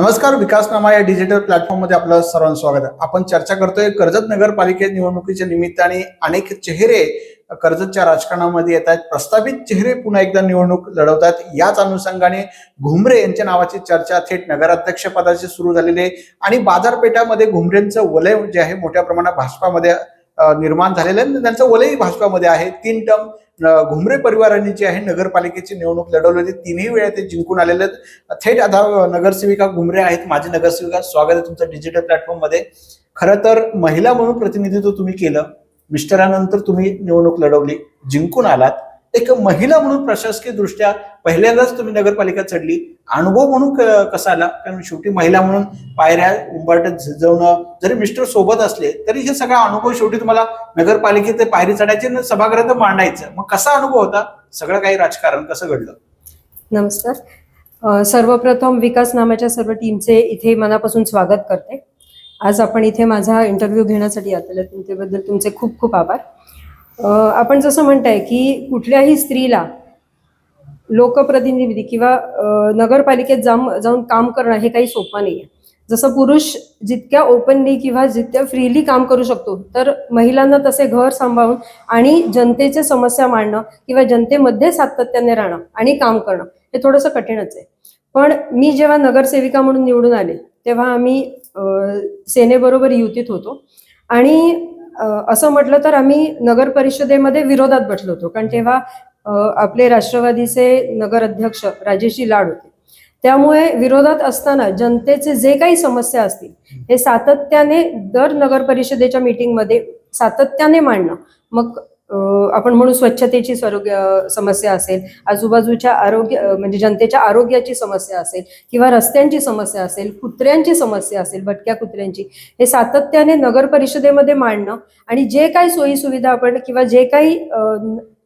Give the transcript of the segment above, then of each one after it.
नमस्कार विकासनामा या डिजिटल प्लॅटफॉर्ममध्ये आपलं सर्वांचं स्वागत आहे. आपण चर्चा करतोय कर्जत नगरपालिके निवडणुकीच्या निमित्ताने अनेक चेहरे कर्जतच्या राजकारणामध्ये येत आहेत. प्रस्तावित चेहरे पुन्हा एकदा निवडणूक लढवत आहेत याच अनुषंगाने घुमरे यांच्या नावाची चर्चा थेट नगराध्यक्ष पदाची सुरू झालेली आहे. आणि बाजारपेठामध्ये घुमरेंचं वलय जे आहे मोठ्या प्रमाणात भाजपामध्ये निर्माण झालेलं आहे. आणि त्यांचं वलयही भाजपामध्ये आहे. तीन टर्म घुमरे परिवारांनी जी आहे नगरपालिकेची निवडणूक लढवली होती. तिन्ही वेळा ते जिंकून आलेले आहेत. थेट आता नगरसेविका घुमरे आहेत. माझी नगरसेविका स्वागत आहे तुमचं डिजिटल प्लॅटफॉर्ममध्ये खरं तर महिला म्हणून प्रतिनिधित्व तुम्ही केलं. मिस्टरानंतर तुम्ही निवडणूक लढवली. जिंकून आलात. एक महिला म्हणून प्रशासकीय दृष्ट्या पहिल्यांदाच तुम्ही नगरपालिका चढली. अनुभव म्हणून कसा आला? कारण शेवटी महिला म्हणून पायऱ्या उंबाटत झिजवणं जरी मिस्टर सोबत असले तरी हे सगळा अनुभव शेवटी तुम्हाला नगरपालिकेत पायरी चढायचे सभागृहात मांडायचं. मग कसा अनुभव होता? सगळं काही राजकारण कसं घडलं? नमस्कार. सर्वप्रथम विकास नामाच्या सर्व टीमचे इथे मनापासून स्वागत करते. आज आपण इथे माझा इंटरव्ह्यू घेण्यासाठी आलेला त्याबद्दल तुमचे खूप खूप आभार. आपण जसं म्हणताय की कुठल्याही स्त्रीला लोकप्रतिनिधी किंवा नगरपालिकेत जाऊन जाऊन काम करणं हे काही सोपं नाही आहे जसं पुरुष जितक्या ओपनली किंवा जितक्या फ्रीली काम करू शकतो तर महिलांना तसे घर सांभाळून आणि जनतेच्या समस्या मांडणं किंवा जनतेमध्ये सातत्याने राहणं आणि काम करणं हे थोडंसं कठीणच आहे. पण मी जेव्हा नगरसेविका म्हणून निवडून आले तेव्हा आम्ही सेनेबरोबर युतीत होतो आणि असं म्हटलं तर आम्ही नगर परिषदेमध्ये विरोधात बसलो होतो. कारण तेव्हा आपले राष्ट्रवादीचे नगर अध्यक्ष राजेशी लाड होते. त्यामुळे विरोधात असताना जनतेचे जे काही समस्या असतील हे सातत्याने दर नगर परिषदेच्या मीटिंगमध्ये सातत्याने मांडणं. मग आपण म्हणू स्वच्छतेची आरोग्य समस्या असेल आजूबाजूच्या आरोग्य म्हणजे जनतेच्या आरोग्याची समस्या असेल किंवा रस्त्यांची समस्या असेल कुत्र्यांची समस्या असेल भटक्या कुत्र्यांची हे सातत्याने नगर परिषदेमध्ये मांडणं आणि जे काही सोयी सुविधा आपण किंवा जे काही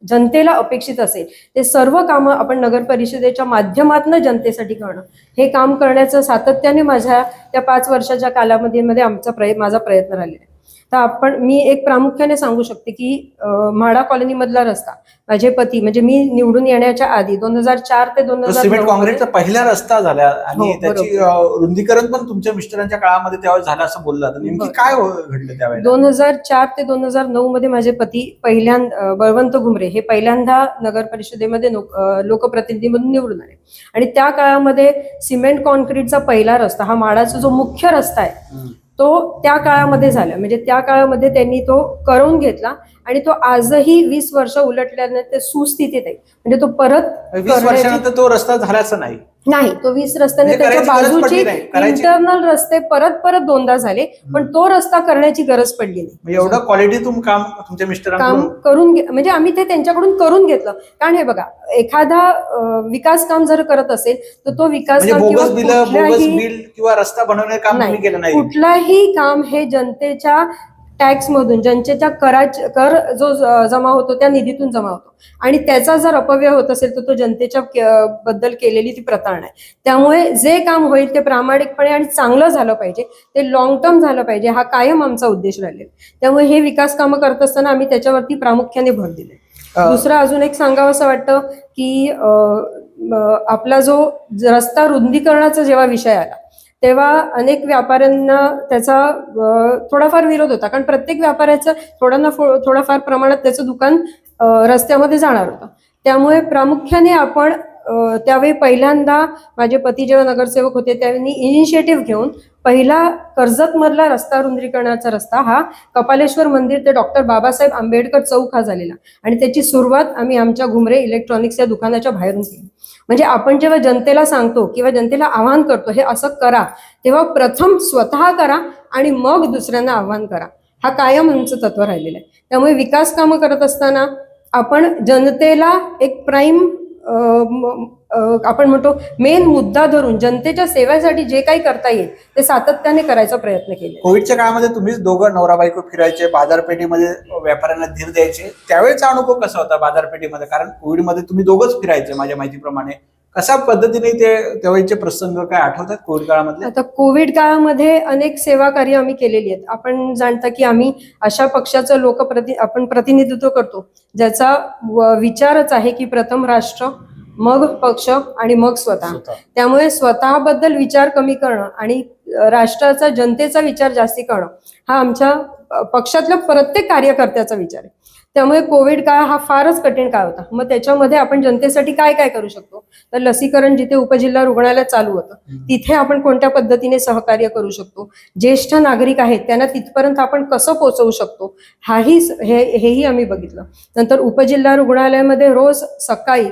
जनतेला अपेक्षित असेल ते सर्व कामं आपण नगर परिषदेच्या माध्यमातून जनतेसाठी करणं. हे काम करण्याचं सातत्याने माझ्या त्या पाच वर्षाच्या कालावधीमध्ये आमचा प्रय माझा प्रयत्न राहिलेला आहे. तर आपण मी एक प्रामुख्याने सांगू शकते की म्हाडा कॉलनीमधला रस्ता माझे पती म्हणजे मी निवडून येण्याच्या आधी दोन हजार चार ते दोन हजार सिमेंट काँक्रीटचा पहिला रस्ता झाला आणि हो, त्याची रुंदीकरण पण तुमच्या मिस्टरांच्या काळामध्ये त्यावेळेस झालं असं बोललं जातं नेमकी बरं. काय हो- घडलं त्यावेळेला दोन हजार चार ते दोन हजार नऊ मध्ये माझे पती पहिल्यांदा बळवंत घुमरे हे पहिल्यांदा नगर परिषदेमध्ये लोकप्रतिनिधी म्हणून निवडून आले आणि त्या काळामध्ये सिमेंट कॉन्क्रीटचा पहिला रस्ता हा माडाचा जो मुख्य रस्ता आहे. तो त्या काळामध्ये झाला. म्हणजे त्या काळामध्ये त्यांनी तो करून घेतला. आणि तो आजही वीस वर्ष उलटल्याने ते सुस्थितीत आहे. म्हणजे तो परत वीस वर्षानंतर तो रस्ता झालाच नाही. नाही तो वीस रस्त्याने म्हणजे त्याच्या बाजूची इंटरनल रस्ते परत परत दोनदा झाले पण तो रस्ता करण्याची गरज पडली नाही. एवढं क्वालिटी तुम काम तुमच्या काम मिस्टरांकडून करून म्हणजे आम्ही ते त्यांच्याकडून करून घेतलं. कारण हे बघा एखादा विकास काम जर करत असेल तर तो विकास म्हणजे काम किंवा रस्ता बनवण्याचं काम नाही. तुम्ही केलं नाही. कुठलाही काम हे जनतेच्या टॅक्स मधून जनतेच्या कराच कर जो जमा होतो त्या निधीतून जमा होतो. आणि त्याचा जर अपव्यय होत असेल तर तो जनतेच्या बद्दल केलेली ती प्रतारण आहे. त्यामुळे जे काम होईल ते प्रामाणिकपणे आणि चांगलं झालं पाहिजे. ते लॉंग टर्म झालं पाहिजे. हा कायम आमचा उद्देश राहिलेला त्यामुळे हे विकास कामं करत असताना आम्ही त्याच्यावरती प्रामुख्याने भर दिले दुसरं अजून एक सांगावं असं वाटतं की आपला ज- रस्ता रुंदीकरणाचा जेव्हा विषय आला तेव्हा अनेक व्यापाऱ्यांना त्याचा थोडाफार विरोध होता. कारण प्रत्येक व्यापाऱ्याचं थोडा ना थोडाफार थोडंफार प्रमाणात त्याचं दुकान रस्त्यामध्ये जाणार होतं. त्यामुळे प्रामुख्याने आपण त्यावेळी पहिल्यांदा माझे पती जेव्हा नगरसेवक होते त्यांनी इनिशिएटिव्ह घेऊन पहिला कर्जतमधला रस्ता रुंदीकरणाचा रस्ता हा कपालेश्वर मंदिर ते डॉक्टर बाबासाहेब आंबेडकर चौक हा झालेला. आणि त्याची सुरुवात आम्ही आमच्या घुमरे इलेक्ट्रॉनिक्स या दुकानाच्या बाहेरून केली. म्हणजे आपण जेव्हा जनतेला सांगतो किंवा जनतेला आवाहन करतो हे असं करा तेव्हा प्रथम स्वतः करा आणि मग दुसऱ्यांना आव्हान करा. हा कायम आमचं तत्व राहिलेलं आहे. त्यामुळे विकास कामं करत असताना आपण जनतेला एक प्राईम आपण म्हणतो मेन मुद्दा धरून जनतेच्या सेवेसाठी जे काही करता येईल ते सातत्याने करायचा प्रयत्न केला कोविडच्या काळामध्ये तुम्हीच दोघं नवरा बायको फिरायचे बाजारपेठेमध्ये व्यापाऱ्यांना धीर द्यायचे. त्यावेळेचा अनुभव कसा होता बाजारपेठेमध्ये? कारण कोविडमध्ये तुम्ही दोघंच फिरायचे माझ्या माहितीप्रमाणे. कशा पद्धतीने ते त्यावेळेचे प्रसंग काय आठवतात कोविड काळामधले आता कोविड काळामध्ये अनेक सेवा कार्य आम्ही केलेली आहेत. आपण जाणता की आम्ही अशा पक्षाचं लोकप्रति आपण प्रतिनिधित्व करतो. ज्याचा विचारच आहे की प्रथम राष्ट्र मग पक्ष आणि मग स्वतः. स्वतः. त्यामुळे स्वतःबद्दल विचार कमी करणं आणि राष्ट्राचा जनतेचा विचार जास्ती करणं हा आमच्या पक्षातल्या प्रत्येक कार्यकर्त्याचा विचार आहे. त्यामुळे कोविड काळ हा फारच कठीण काळ होता. मग त्याच्यामध्ये आपण जनतेसाठी काय काय करू शकतो? तर लसीकरण जिथे उपजिल्हा रुग्णालय चालू होतं तिथे आपण कोणत्या पद्धतीने सहकार्य करू शकतो? ज्येष्ठ नागरिक आहेत त्यांना तिथपर्यंत आपण कसं पोहोचवू शकतो? हाही हे हेही आम्ही बघितलं. नंतर उपजिल्हा रुग्णालयामध्ये रोज सकाळी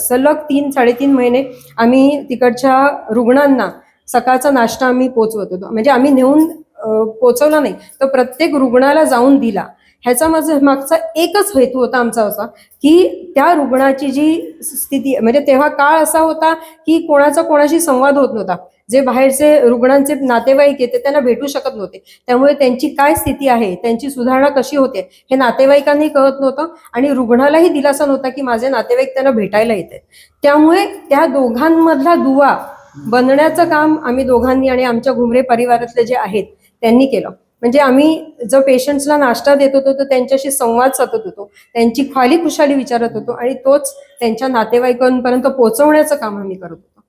सलग तीन साडेतीन महिने आम्ही तिकडच्या रुग्णांना सकाळचा नाश्ता आम्ही पोचवत होतो. म्हणजे आम्ही नेऊन पोचवला नाही तर प्रत्येक रुग्णाला जाऊन दिला. ह्याचा माझा मागचा एकच हेतू होता आमचा असा की त्या रुग्णाची जी स्थिती म्हणजे तेव्हा काळ असा होता की कोणाचा कोणाशी संवाद होत नव्हता. जे बाहेरचे रुग्णांचे नातेवाईक येते त्यांना भेटू शकत नव्हते. त्यामुळे त्यांची काय स्थिती आहे त्यांची सुधारणा कशी होते हे नातेवाईकांनाही कळत नव्हतं आणि रुग्णालाही दिलासा नव्हता की माझे नातेवाईक त्यांना भेटायला येते त्यामुळे त्या दोघांमधला दुवा बनण्याचं काम आम्ही दोघांनी आणि आमच्या घुमरे परिवारातले जे आहेत त्यांनी केलं. म्हणजे आम्ही जो पेशंट्सला नाश्ता देत होतो तर त्यांच्याशी संवाद साधत होतो. त्यांची खाली खुशाली विचारत होतो आणि तोच त्यांच्या नातेवाईकांपर्यंत पोहोचवण्याचं काम आम्ही करत होतो.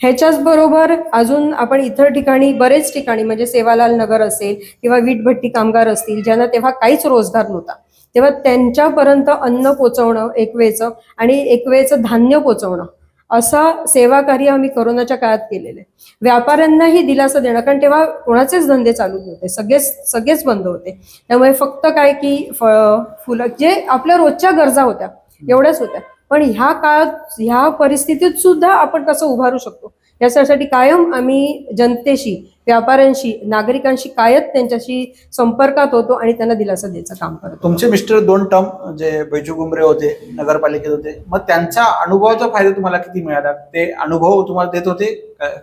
ह्याच्याच बरोबर अजून आपण इतर ठिकाणी बरेच ठिकाणी म्हणजे सेवालाल नगर असेल किंवा वीटभट्टी कामगार असतील ज्यांना तेव्हा काहीच रोजगार नव्हता. तेव्हा त्यांच्यापर्यंत अन्न पोचवणं एक वेळचं आणि एक वेळचं धान्य पोचवणं असा सेवा कार्य आम्ही कोरोनाच्या काळात केलेलं. आहे व्यापाऱ्यांनाही दिलासा देणं कारण तेव्हा कोणाचेच धंदे चालू नव्हते. सगळेच सगळेच बंद होते. त्यामुळे फक्त काय की फळं फुलं जे आपल्या रोजच्या गरजा होत्या एवढ्याच होत्या. पण ह्या काळात ह्या परिस्थितीत सुद्धा आपण कसं उभारू शकतो? यासाठी कायम आम्ही जनतेशी व्यापाऱ्यांशी नागरिकांशी कायम त्यांच्याशी संपर्कात होतो आणि त्यांना दिलासा द्यायचं काम करतो. तुमचे मिस्टर दोन टर्म जे बैजू गुमरे होते नगरपालिकेत होते मग त्यांचा अनुभवाचा फायदा तुम्हाला किती मिळाला? ते अनुभव तुम्हाला देत होते?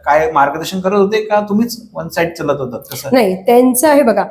काय मार्गदर्शन करत होते? का तुम्हीच वन साइड चलत होतात? कसं? नाही त्यांचं आहे बघा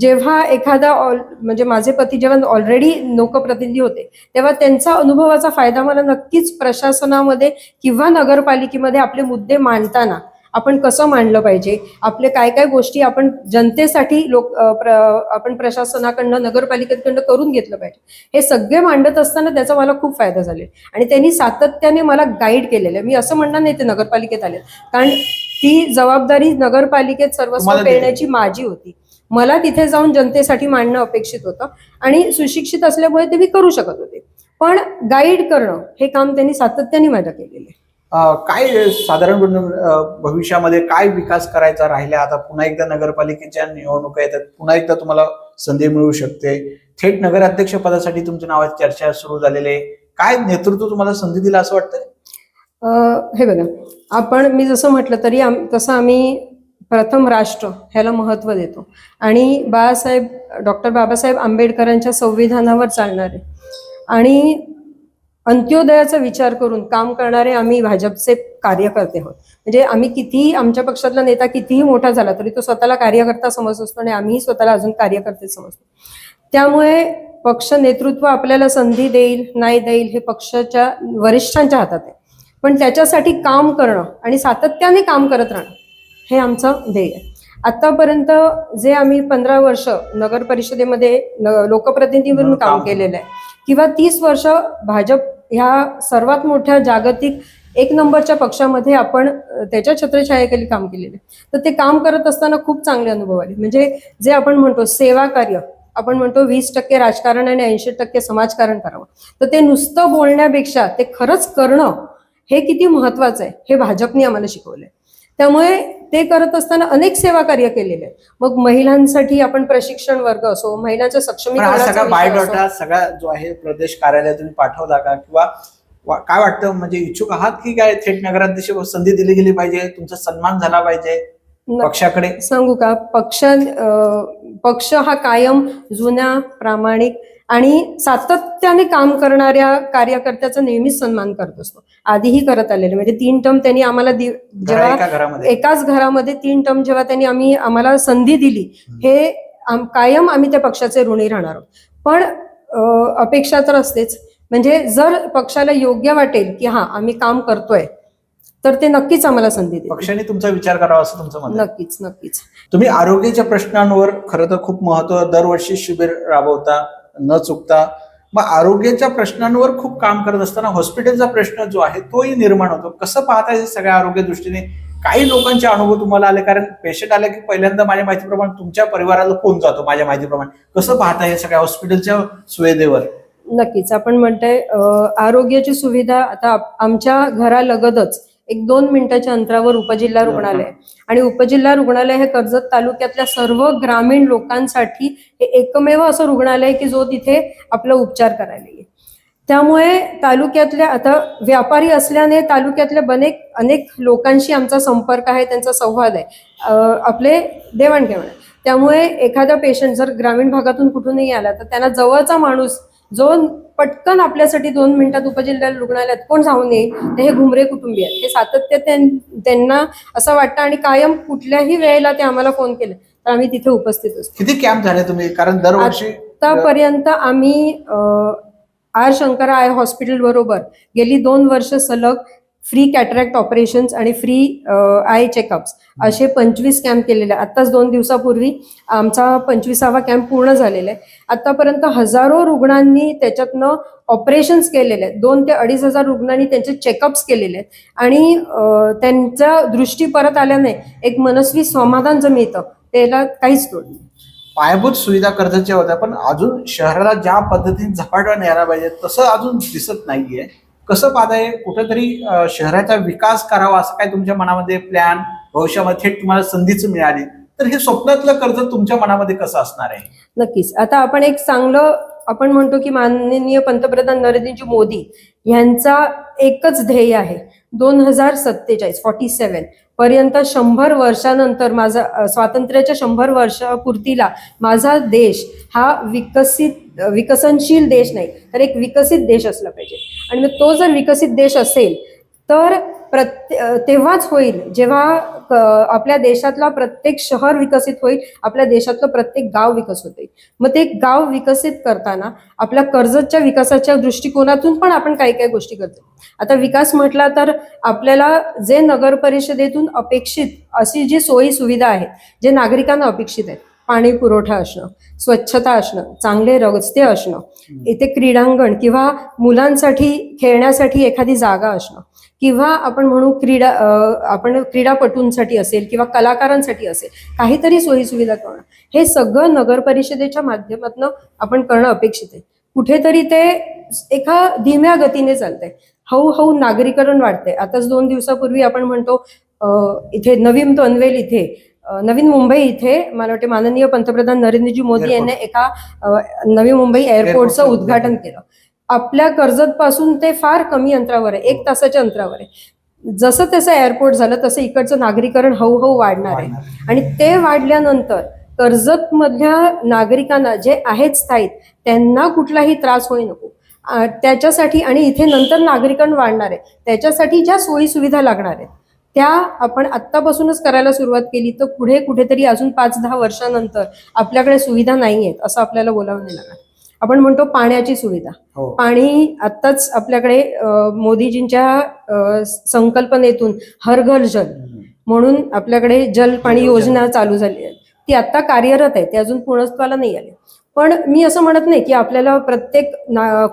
जेव्हा एखादा ऑल म्हणजे माझे पती जेव्हा ऑलरेडी लोकप्रतिनिधी होते तेव्हा त्यांचा अनुभवाचा फायदा मला नक्कीच प्रशासनामध्ये किंवा नगरपालिकेमध्ये आपले मुद्दे मांडताना आपण कसं मांडलं पाहिजे आपले काय काय गोष्टी आपण जनतेसाठी लोक प्र- आपण प्रशासनाकडनं नगरपालिकेकडनं करून घेतलं पाहिजे. हे सगळे मांडत असताना त्याचा मला खूप फायदा झाले. आणि त्यांनी सातत्याने मला गाईड केलेलं मी असं म्हणणार नाही ते नगरपालिकेत आले कारण ती जबाबदारी नगरपालिकेत सर्वस्व. पेरण्याची माझी होती. मला तिथे जाऊन जनतेसाठी मांडणं अपेक्षित होतं आणि सुशिक्षित असल्यामुळे ते मी करू शकत होते. पण गाईड करणं हे काम त्यांनी सातत्याने माझ्या केलेलं आहे. काय साधारण भविष्यामध्ये काय विकास करायचा राहिला? आता पुन्हा एकदा नगरपालिकेच्या निवडणुका येतात. पुन्हा एकदा तुम्हाला संधी मिळू शकते. थेट नगराध्यक्ष पदासाठी तुमच्या नावाची चर्चा सुरू झालेली आहे. काय नेतृत्व तुम्हाला संधी दिला असं वाटतंय? हे बघा. आपण मी जसं म्हटलं तरी आम तसं आम्ही प्रथम राष्ट्र ह्याला महत्त्व देतो. आणि बाळासाहेब डॉक्टर बाबासाहेब आंबेडकरांच्या संविधानावर चालणारे. आणि अंत्योदयाचा विचार करून काम करणारे आम्ही भाजपचे कार्यकर्ते आहोत. म्हणजे आम्ही कितीही आमच्या पक्षातला नेता कितीही मोठा झाला तरी तो स्वतःला कार्यकर्ता समजत असतो आणि आम्हीही स्वतःला अजून कार्यकर्ते समजतो. त्यामुळे पक्ष नेतृत्व आपल्याला संधी देईल नाही देईल हे पक्षाच्या वरिष्ठांच्या हातात आहे. पण त्याच्यासाठी काम करणं आणि सातत्याने काम करत राहणं हे आमचं ध्येय आहे. आतापर्यंत जे आम्ही पंधरा वर्ष नगर परिषदेमध्ये लोकप्रतिनिधी म्हणून काम केलेलं आहे. किंवा तीस वर्ष भाजप ह्या सर्वात मोठ्या जागतिक एक नंबरच्या पक्षामध्ये आपण त्याच्या छत्रछायाखाली काम केलेलं आहे. तर ते काम करत असताना खूप चांगले अनुभव आले. म्हणजे जे आपण म्हणतो सेवा कार्य आपण म्हणतो वीस टक्के राजकारण आणि ऐंशी टक्के समाजकारण करावं. तर ते नुसतं बोलण्यापेक्षा ते खरंच करणं हे किती महत्वाचं आहे हे भाजपने आम्हाला शिकवलंय. त्यामुळे ते करत असताना अनेक सेवा कार्य केलेले मग महिलांसाठी आपण प्रशिक्षण वर्ग असो महिलांचं पण हा सक्षमीकरणाचा. बायोडाटा सगळा जो आहे प्रदेश कार्यालय तुम्ही पाठवला का? किंवा काय वाटतं? म्हणजे इच्छुक आहात की काय थेट नगराध्यक्ष संधी दिली गेली पाहिजे? तुमचा सन्मान झाला पाहिजे? पक्षाकडे? सांगू का? पक्ष पक्ष हा कायम जुन्या प्रामाणिक आणि सातत्याने काम करणाऱ्या कार्यकर्त्याचा नेहमीच सन्मान करत असतो. आधीही करत आलेले. म्हणजे तीन टर्म त्यांनी आम्हाला जेव्हा एकाच घरामध्ये तीन टर्म जेव्हा त्यांनी आम्ही आम्हाला संधी दिली हे आम- कायम आम्ही त्या पक्षाचे ऋणी राहणार आहोत. पण अपेक्षा तर असतेच. म्हणजे जर पक्षाला योग्य वाटेल की हा आम्ही काम करतोय तर ते नक्कीच आम्हाला संधी देतील. पक्षाने तुमचा विचार करावा असं तुमचं आहे. नक्कीच नक्कीच. तुम्ही आरोग्याच्या प्रश्नांवर खरं तर खूप महत्त्व दरवर्षी शिबिर राबवता न चुकता. मग आरोग्याच्या प्रश्नांवर खूप काम करत असताना हॉस्पिटलचा प्रश्न जो आहे तोही निर्माण होतो. कसं पाहता हे सगळ्या आरोग्य दृष्टीने? काही लोकांचे अनुभव तुम्हाला आले कारण पेशंट आले की पहिल्यांदा माझ्या माहितीप्रमाणे तुमच्या परिवाराला फोन जातो माझ्या माहितीप्रमाणे. कसं पाहता हे सगळ्या हॉस्पिटलच्या सुविधेवर? नक्कीच. आपण म्हणतोय आरोग्याची सुविधा आता आप- आमच्या घरालगतच एक दोन मिनिटाच्या अंतरावर उपजिल्हा रुग्णालय. आणि उपजिल्हा रुग्णालय हे कर्जत तालुक्यातल्या सर्व ग्रामीण लोकांसाठी हे एकमेव असं रुग्णालय की जो तिथे आपला उपचार करायला येईल त्यामुळे तालुक्यातल्या आता व्यापारी असल्याने तालुक्यातल्या अनेक अनेक लोकांशी आमचा संपर्क आहे त्यांचा संवाद आहे आपले देवाणघेवाण आहे. त्यामुळे एखादा पेशंट जर ग्रामीण भागातून कुठूनही आला तर त्यांना जवळचा माणूस जो पटकन आपल्यासाठी दोन मिनिटात उपजिल्हा रुग्णालयात कोण जाऊन येईल? हे घुमरे कुटुंबीय आहेत. हे सातत्य त्यां- त्यांना असं वाटतं आणि कायम कुठल्याही वेळेला ते आम्हाला फोन केले तर आम्ही तिथे उपस्थित असतो. किती कॅम्प झाले तुम्ही? कारण दरवर्षी आतापर्यंत आम्ही आर शंकरा आय हॉस्पिटल बरोबर गेली दोन वर्ष सलग फ्री कॅटरॅक्ट ऑपरेशन्स आणि फ्री आय चेकअप्स असे पंचवीस कॅम्प केलेले आहेत. आत्ताच दोन दिवसापूर्वी आमचा पंचवीसावा कॅम्प पूर्ण झालेला आहे. आतापर्यंत हजारो रुग्णांनी त्याच्यातनं ऑपरेशन्स केलेले आहेत. दोन ते अडीच हजार रुग्णांनी त्यांचे चेकअप्स केलेले आहेत. आणि त्यांच्या दृष्टी परत आल्याने एक मनस्वी समाधान जे मिळतं त्याला काहीच तोड नाही. पायाभूत सुविधा कर्जाच्या होत्या पण अजून शहराला ज्या पद्धतीने झपाटवा न्यायला पाहिजे तसं अजून दिसत नाहीये. कसं पाहताय कुठेतरी शहराचा विकास करावा असं काय तुमच्या मनामध्ये प्लॅन भविष्यामध्ये थेट तुम्हाला संधीच मिळाली. तर हे स्वप्नातलं कर्ज तुमच्या मनामध्ये कसं असणार आहे? नक्कीच. आता आपण एक चांगलं आपण म्हणतो की माननीय पंतप्रधान नरेंद्रजी मोदी यांचा एकच ध्येय आहे. दोन हजार सत्तेचाळीस फॉर्टी सेवन पर्यंत शंभर वर्षानंतर माझा स्वातंत्र्याच्या शंभर वर्षापूर्तीला माझा देश हा विकसित विकसनशील देश नाही तर एक विकसित देश असला पाहिजे. आणि मग तो जर विकसित देश असेल तर प्रत्ये तेव्हाच होईल. जेव्हा आपल्या देशातला प्रत्येक शहर विकसित होईल आपल्या देशातलं प्रत्येक गाव विकसित होईल. मग ते गाव विकसित करताना आपल्या कर्जतच्या विकासाच्या दृष्टिकोनातून पण आपण काही काही गोष्टी करतो. आता विकास म्हटला तर आपल्याला जे नगर परिषदेतून अपेक्षित अशी जी सोयी सुविधा आहेत जे नागरिकांना अपेक्षित आहेत पाणी पुरवठा असणं स्वच्छता असणं चांगले रस्ते असणं इथे क्रीडांगण किंवा मुलांसाठी खेळण्यासाठी एखादी जागा असणं किंवा आपण म्हणू क्रीडा आपण क्रीडापटूंसाठी असेल किंवा कलाकारांसाठी असेल काहीतरी सोयी सुविधा करणं हे सगळं नगर परिषदेच्या माध्यमातून आपण करणं अपेक्षित आहे. कुठेतरी ते एका धीम्या गतीने चालतंय. हळूहळू नागरीकरण वाढतंय. आताच दोन दिवसापूर्वी आपण म्हणतो इथे नवीन पनवेल इथे नवीन मुंबई इथे मला वाटते माननीय पंतप्रधान नरेंद्रजी मोदी. यांनी एका नवी मुंबई एअरपोर्टचं उद्घाटन केलं. आपल्या कर्जत पासून ते फार कमी अंतरावर आहे एक तासाच्या अंतरावर आहे. जसं त्याचं एअरपोर्ट झालं तसं इकडचं नागरीकरण हळूहळू वाढणार आहे. आणि ते वाढल्यानंतर कर्जत मधल्या नागरिकांना जे आहेत स्थायिक त्यांना कुठलाही त्रास होई नको. त्याच्यासाठी आणि इथे नंतर नागरिकरण वाढणार आहे. त्याच्यासाठी ज्या सोयी सुविधा लागणार आहेत त्या आपण आत्तापासूनच करायला सुरुवात केली तर पुढे कुठेतरी अजून पाच दहा वर्षानंतर आपल्याकडे सुविधा नाही आहेत असं आपल्याला बोलावं नाही लागणार. आपण म्हणतो पाण्याची सुविधा. हो. पाणी आत्ताच आपल्याकडे मोदीजींच्या संकल्पनेतून हर घर जल म्हणून आपल्याकडे जल पाणी योजना चालू झाली आहे. ती आता कार्यरत आहे ती अजून पूर्णत्वाला नाही आली. पण मी असं म्हणत नाही की आपल्याला प्रत्येक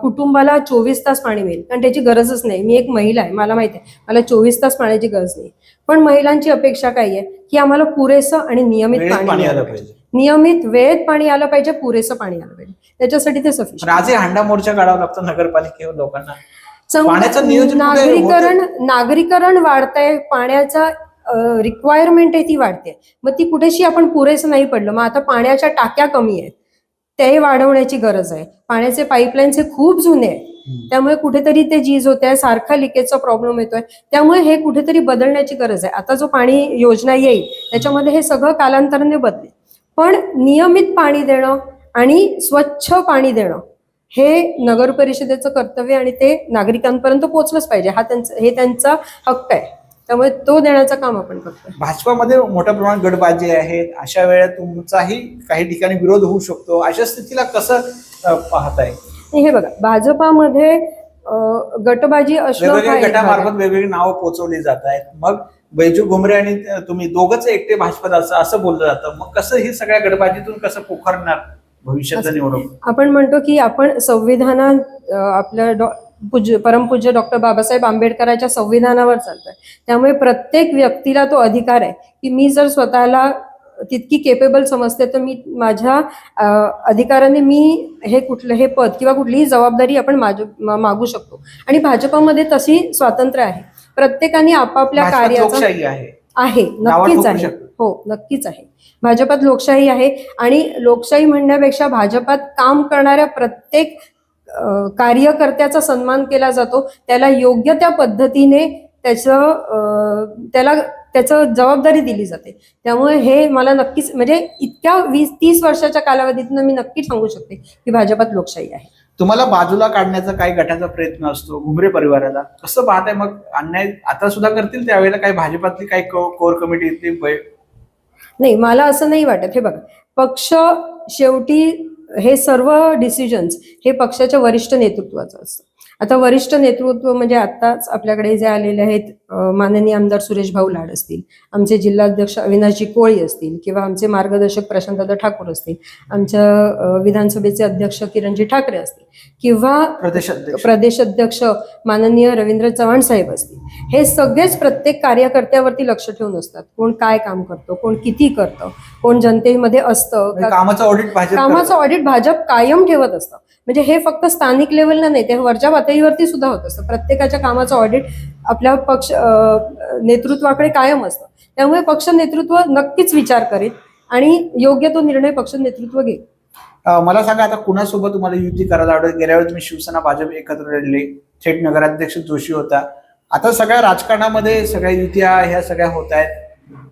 कुटुंबाला चोवीस तास पाणी मिळेल कारण त्याची गरजच नाही. मी एक महिला आहे मला माहिती आहे मला चोवीस तास पाण्याची गरज नाही. पण महिलांची अपेक्षा काय आहे? की आम्हाला पुरेसं आणि नियमित पाणी आलं पाहिजे. नियमित वेळेत पाणी आलं पाहिजे पुरेसं पाणी आलं पाहिजे. त्याच्यासाठी ते सफिशियंट आजही हांडा मोर्चा काढावा लागतो नगरपालिकेवर लोकांना. नागरीकरण नागरीकरण वाढतंय पाण्याचा रिक्वायरमेंट आहे ती वाढते. मग ती कुठेशी आपण पुरेसं नाही पडलं. मग आता पाण्याच्या टाक्या कमी आहेत. ते वाढवण्याची गरज आहे. पाण्याचे पाईपलाईन्स हे खूप जुने आहेत. त्यामुळे कुठेतरी ते जीज होत आहे सारखा लिकेजचा प्रॉब्लेम येतोय. त्यामुळे हे कुठेतरी बदलण्याची गरज आहे. आता जो पाणी योजना येईल त्याच्यामध्ये हे सगळं कालांतराने बदलेल. पण नियमित पाणी देणं आणि स्वच्छ पाणी देणं हे नगर परिषदेचं कर्तव्य आणि ते नागरिकांपर्यंत पोहोचलंच पाहिजे. हा त्यांचा हे त्यांचा हक्क आहे. त्यामुळे तो देण्याचं काम आपण करतोय. भाजपामध्ये मोठ्या प्रमाणात गटबाजी आहेत. अशा वेळेत तुमचाही काही ठिकाणी विरोध होऊ शकतो. अशा स्थितीला कसं पाहताय? हे बघा भाजपामध्ये गटबाजी असणं. गटामार्फत वेगवेगळी नावं पोहोचवली जात आहेत. मग बैजू घुमरे आणि तुम्ही दोघंच एकटे भाजपात असं असं बोललं जातं. मग कसं ही सगळ्या गटबाजीतून कसं पोखरणार भविष्याचं निवडणूक? आपण म्हणतो की आपण संविधानात आपल्या पूज्य परमपूज्य डॉक्टर बाबासाहेब आंबेडकरांच्या संविधानावर चालतोय. त्यामुळे प्रत्येक व्यक्तीला तो अधिकार आहे की मी जर स्वतःला तितकी केपेबल समजते तर मी माझ्या अधिकाराने मी हे कुठलं हे पद किंवा कुठलीही जबाबदारी आपण मागू शकतो. आणि भाजपामध्ये तशी स्वातंत्र्य आहे. प्रत्येकाने आपापल्या कार्याचा आहे. नक्कीच आहे. हो नक्कीच आहे. भाजपात लोकशाही आहे आणि लोकशाही म्हणण्यापेक्षा भाजपात काम करणाऱ्या प्रत्येक कार्यकर्त्याचा सन्मान केला जातो. त्याला योग्य त्या पद्धतीने त्याचं त्याला त्याचं जबाबदारी दिली जाते. त्यामुळे हे मला नक्कीच म्हणजे इतक्या वीस तीस वर्षाच्या कालावधीतनं मी नक्की सांगू शकते की भाजपात लोकशाही आहे. तुम्हाला बाजूला काढण्याचा काही गटाचा प्रयत्न असतो घुमरे परिवाराला. कसं पाहताय मग? अन्याय आता सुद्धा करतील त्यावेळेला काही भाजपातली काही कोर कमिटीतली बै- नाही मला असं नाही वाटत. हे बघा पक्ष शेवटी हे सर्व डिसिजन्स हे पक्षाच्या वरिष्ठ नेतृत्वाचं असतं. आता वरिष्ठ नेतृत्व म्हणजे आत्ताच आपल्याकडे जे आलेले आहेत माननीय आमदार सुरेश भाऊ लाड असतील आमचे जिल्हाध्यक्ष अविनाशजी कोळी असतील किंवा आमचे मार्गदर्शक प्रशांतदा ठाकूर असतील आमच्या विधानसभेचे अध्यक्ष किरणजी ठाकरे असतील किंवा प्रदेश अध्यक्ष माननीय रवींद्र चव्हाण साहेब असतील हे सगळेच प्रत्येक कार्यकर्त्यावरती लक्ष ठेवून असतात. कोण काय काम करतो कोण किती करतं कोण जनतेमध्ये असतं म्हणजे कामाचं ऑडिट कामाचं. ऑडिट भाजप कायम ठेवत असतं. म्हणजे हे फक्त स्थानिक लेवलला नाही ते वरच्या पातळीवरती सुद्धा होत असतं. प्रत्येकाच्या कामाचं ऑडिट आपल्या पक्ष नेतृत्वाकडे कायम असतं. त्यामुळे पक्ष नेतृत्व नक्कीच विचार करेल आणि योग्य तो निर्णय पक्ष नेतृत्व घेईल. मला सांगा आता कुणासोबत तुम्हाला युती करायला आवडेल? गेल्या वेळी तुम्ही शिवसेना भाजप एकत्र लढले. थेट नगराध्यक्ष जोशी होता. आता सगळ्या राजकारणामध्ये सगळ्या युत्या ह्या सगळ्या होत आहेत.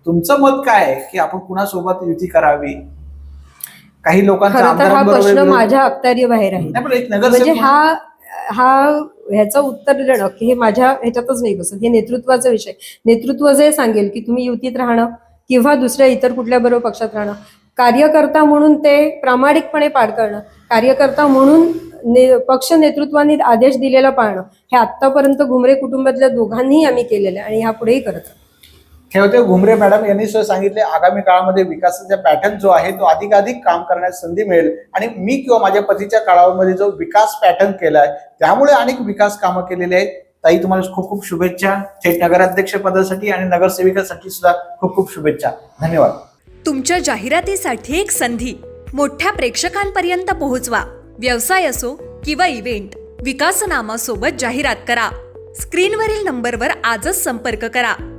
तुमचं मत काय आहे की आपण कुणासोबत युती करावी? काही लोकांचा हा प्रश्न माझ्या अखत्यारीबाहेर आहे. नाही पण एक म्हणजे हा हा ह्याचं उत्तर देणं की हे माझ्या ह्याच्यातच नाही बसत हे नेतृत्वाचा विषय. नेतृत्व जे सांगेल की तुम्ही युतीत राहणं किंवा दुसऱ्या इतर कुठल्या बरोबर पक्षात राहणं कार्यकर्ता म्हणून ते प्रामाणिकपणे पार करणं कार्यकर्ता म्हणून ने, पक्ष नेतृत्वाने आदेश दिलेला पाळणं हे आतापर्यंत घुमरे कुटुंबातल्या दोघांनीही आम्ही केलेलं आहे आणि पुढेही करत हे होते घुमरे मॅडम यांनी सुद्धा सांगितले आगामी काळामध्ये विकासाचा पॅटर्न जो आहे तो अधिकाधिक काम करण्यास संधी मिळेल. आणि मी किंवा माझ्या पतीच्या काळामध्ये जो विकास पॅटर्न केलाय त्यामुळे अनेक विकास कामं केलेली आहेत. ताई तुम्हाला खूप खूप शुभेच्छा. थेट नगराध्यक्ष पदासाठी आणि नगरसेविकासाठी सुद्धा खूप खूप शुभेच्छा. धन्यवाद. तुमच्या जाहिरातीसाठी एक संधी. मोठ्या प्रेक्षकांपर्यंत पोहोचवा. व्यवसाय असो किंवा इव्हेंट विकासनामासोबत जाहिरात करा. स्क्रीनवरील नंबरवर आजच संपर्क करा.